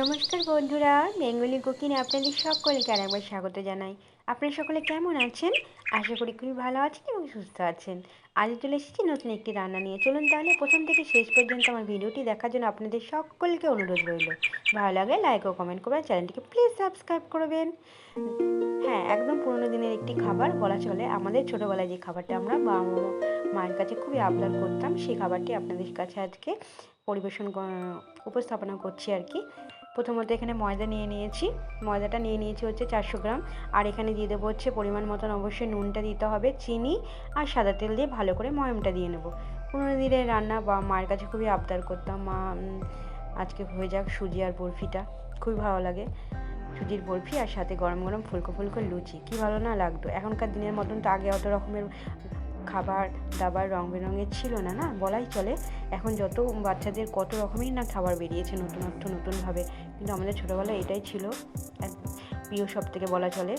নমস্কার বন্ধুরা, বেঙ্গলি কুকিনে আপনাদের সকলকে আর একবার স্বাগত জানাই। আপনারা সকলে কেমন আছেন? আশা করি খুবই ভালো আছেন এবং সুস্থ আছেন। আজ চলে এসেছি নতুন একটি রান্না নিয়ে। চলুন তাহলে প্রথম থেকে শেষ পর্যন্ত আমার ভিডিওটি দেখার জন্য আপনাদের সকলকে অনুরোধ রইল। ভালো লাগে লাইক ও কমেন্ট করবেন, চ্যানেলটিকে প্লিজ সাবস্ক্রাইব করবেন। হ্যাঁ একদম পুরোনো দিনের একটি খাবার বলা চলে। আমাদের ছোটোবেলায় যে খাবারটা আমরা বা মায়ের কাছে খুবই আবদার করতাম, সেই খাবারটি আপনাদের কাছে আজকে পরিবেশন উপস্থাপনা করছি আর কি। প্রথমত এখানে ময়দা নিয়ে নিয়েছি। ময়দাটা নিয়ে নিয়েছি হচ্ছে চারশো গ্রাম। আর এখানে দিয়ে দেবো হচ্ছে পরিমাণ মতন অবশ্যই নুনটা দিতে হবে, চিনি আর সাদা তেল দিয়ে ভালো করে ময়মটা দিয়ে নেব। পনেরো দিনের রান্না বা মায়ের কাছে খুবই আবদার করতাম, মা আজকে হয়ে যাক সুজি আর বরফিটা। খুবই ভালো লাগে সুজির বরফি আর সাথে গরম গরম ফুলকো ফুলকো লুচি। কী ভালো না লাগতো? এখনকার দিনের মতন তো আগে অত রকমের খাবার দাবার রং বেরঙের ছিল না না? বলাই চলে। এখন যত বাচ্চাদের কত রকমেরই না খাবার বেরিয়েছে নতুনত্ব, নতুনভাবে। কিন্তু আমাদের ছোটোবেলায় এটাই ছিল এক প্রিয় সব থেকে বলা চলে।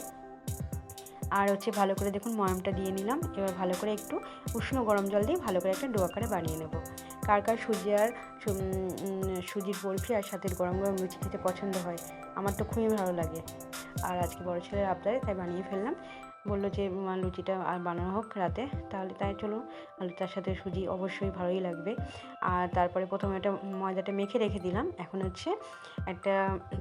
আর হচ্ছে ভালো করে দেখুন ময়ামটা দিয়ে নিলাম, এবার ভালো করে একটু উষ্ণ গরম জল দিয়ে ভালো করে একটা ডো আকারে বানিয়ে নেব। কার কার সুজি আর সুজির বরফি আর সাথে গরম গরম লুচি খেতে পছন্দ হয়, আমার তো খুবই ভালো লাগে। আর আজকে বড় ছেলের আবদারে তাই বানিয়ে ফেললাম। বলল যে লুচিটা আর বানানো হোক রাতে। তাহলে তাই আলু তার সাথে সুজি অবশ্যই ভালোই লাগবে। আর তারপরে প্রথমে একটা ময়দাটা মেখে রেখে দিলাম। এখন হচ্ছে একটা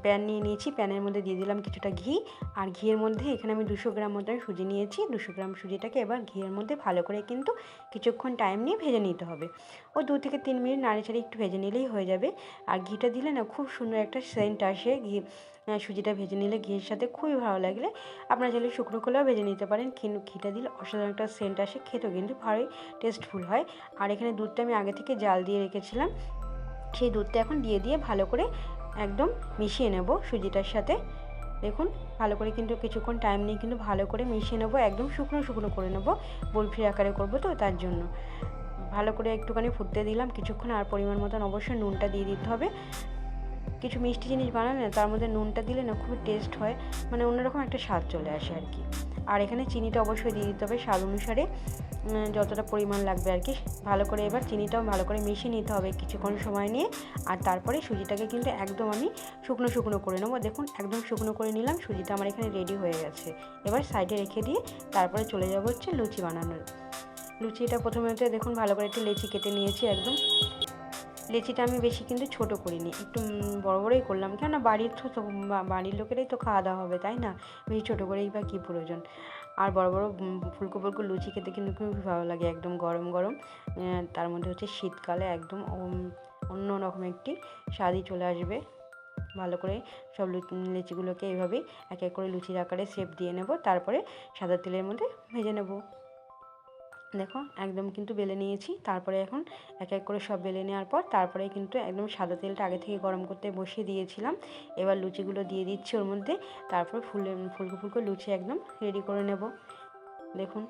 প্যান নিয়ে নিয়েছি। প্যানের মধ্যে দিয়ে দিলাম কিছুটা ঘি। আর ঘিয়ের মধ্যে এখানে আমি দুশো গ্রাম মতন সুজি নিয়েছি। দুশো গ্রাম সুজিটাকে এবার ঘিয়ের মধ্যে ভালো করে কিন্তু কিছুক্ষণ টাইম নিয়ে ভেজে নিতে হবে। ও দু থেকে তিন মিনিট নাড়ি চাড়ি একটু ভেজে নিলেই হয়ে যাবে। আর ঘিটা দিলে না খুব সুন্দর একটা সেন্ট আসে। ঘি, সুজিটা ভেজে নিলে ঘিয়ের সাথে খুবই ভালো লাগলে। আপনারা চাইলে শুকনো কলাও ভেজে নিতে পারেন। কিন্তু ঘিটা দিলে অসাধারণ একটা সেন্ট আসে। খেতেও কিন্তু ভালোই টেস্টফুল হয়। আর এখানে দুধটা আমি আগে থেকে জাল দিয়ে রেখেছিলাম। সেই দুধটা এখন দিয়ে দিয়ে ভালো করে একদম মিশিয়ে নেব সুজিটার সাথে। দেখুন, ভালো করে কিন্তু কিছুক্ষণ টাইম নিয়ে কিন্তু ভালো করে মিশিয়ে নেব। একদম শুকনো শুকনো করে নেব। বরফির আকারে করব তো তার জন্য। ভালো করে একটুখানি ফুটতে দিলাম। কিছুক্ষণ আর পরিমাণ মতন অবশ্যই নুনটা দিয়ে দিতে হবে। কিছু মিষ্টি জিনিস বানালে তার মধ্যে নুনটা দিলে না খুবই টেস্ট হয়। মানে অন্যরকম একটা স্বাদ চলে আসে আর কি। আর এখানে চিনিটা অবশ্যই দিয়ে দিতে হবে স্বাদ অনুসারে যতটা পরিমাণ লাগবে আর কি। ভালো করে এবার চিনিটাও ভালো করে মিশিয়ে নিতে হবে কিছুক্ষণ সময় নিয়ে। আর তারপরে সুজিটাকে কিন্তু একদম আমি শুকনো শুকনো করে নেব। দেখুন, একদম শুকনো করে নিলাম, সুজিটা আমার এখানে রেডি হয়ে গেছে। এবার সাইডে রেখে দিয়ে তারপরে চলে যাব হচ্ছে লুচি বানানোর। লুচিটা প্রথমে দেখুন, ভালো করে একটু লেচি কেটে নিয়েছি একদম। লেচিটা আমি বেশি কিন্তু ছোট করিনি। একটু বড় বড়ই করলাম। কেননা বাড়ির তো বাড়ির লোকেরাই তো খাওয়া দাওয়া হবে, তাই না? বেশি ছোটো করেই বা কী প্রয়োজন? আর বড় বড় ফুলকো ফুলকো লুচি খেতে কিন্তু খুবই ভালো লাগে, একদম গরম গরম। তার মধ্যে হচ্ছে শীতকালে একদম অন্য রকম একটি স্বাদই চলে আসবে। ভালো করে সব লুচিগুলোকে এইভাবেই এক এক করে লুচির আকারে শেপ দিয়ে নেব। তারপরে সাদা তেলের মধ্যে ভেজে নেব। দেখো, একদম কিন্তু বেলে নিয়েছি। তারপরে এখন এক এক করে সব বেলে নেওয়ার পর তারপরে কিন্তু একদম সাদা তেলটা আগে থেকে গরম করতে বসিয়ে দিয়েছিলাম। এবার লুচিগুলো দিয়ে দিচ্ছি ওর মধ্যে। তারপর ফুলে, ফুলকো ফুলকো লুচি একদম রেডি করে নেব। দেখুন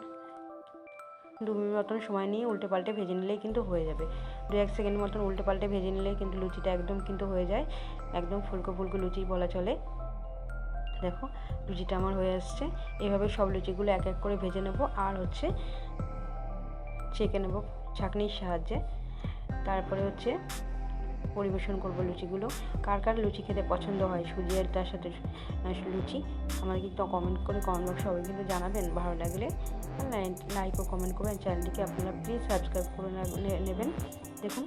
দু মিনিট মতন সময় নিয়ে উল্টে পাল্টে ভেজে নিলেই কিন্তু হয়ে যাবে। দু এক সেকেন্ড মতন উল্টে পাল্টে ভেজে নিলেই কিন্তু লুচিটা একদম কিন্তু হয়ে যায়। একদম ফুলকো ফুলকো লুচি বলা চলে। দেখো, লুচিটা আমার হয়ে আসছে। এভাবে সব লুচিগুলো এক এক করে ভেজে নেব। আর হচ্ছে ছেঁকে নেব ছাঁকনির সাহায্যে। তারপরে হচ্ছে পরিবেশন করব লুচিগুলো। কার কার লুচি খেতে পছন্দ হয়? সুজি আর তার সাথে লুচি। আমাকে একটু কমেন্ট করে কমেন্ট বক্সে সবাই কিন্তু জানাবেন। ভালো লাগলে লাইক ও কমেন্ট করবেন। চ্যানেলটিকে আপনারা প্লিজ সাবস্ক্রাইব করে নেবেন। দেখুন,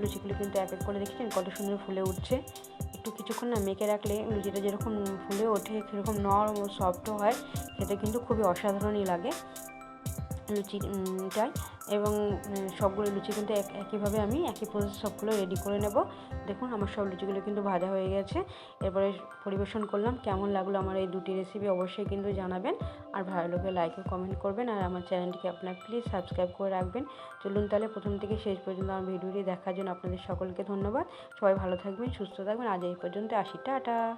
লুচিগুলো কিন্তু এক এক করে দেখছেন, কত সুন্দর ফুলে উঠছে। একটু কিছুক্ষণ না মেখে রাখলে লুচিটা যেরকম ফুলে ওঠে, সেরকম নরম ও সফটও হয়। খেতে কিন্তু খুবই অসাধারণই লাগে লুচিটাই। এবং সবগুলো লুচি কিন্তু একইভাবে আমি একই প্রসেস সবগুলো রেডি করে নেব। দেখুন, আমার সব লুচিগুলো কিন্তু ভাজা হয়ে গেছে। এরপরে পরিবেশন করলাম, কেমন লাগল আমার এই দুটি রেসিপি অবশ্যই কিন্তু জানাবেন। আর ভালো লাগলে লাইক ও কমেন্ট করবেন। আর আমার চ্যানেলটিকে আপনার প্লিজ সাবস্ক্রাইব করে রাখবেন। চলুন তাহলে প্রথম থেকে শেষ পর্যন্ত আমার ভিডিওটি দেখার জন্য আপনাদের সকলকে ধন্যবাদ। সবাই ভালো থাকবেন, সুস্থ থাকবেন। আজ এই পর্যন্ত আসি। টাটা!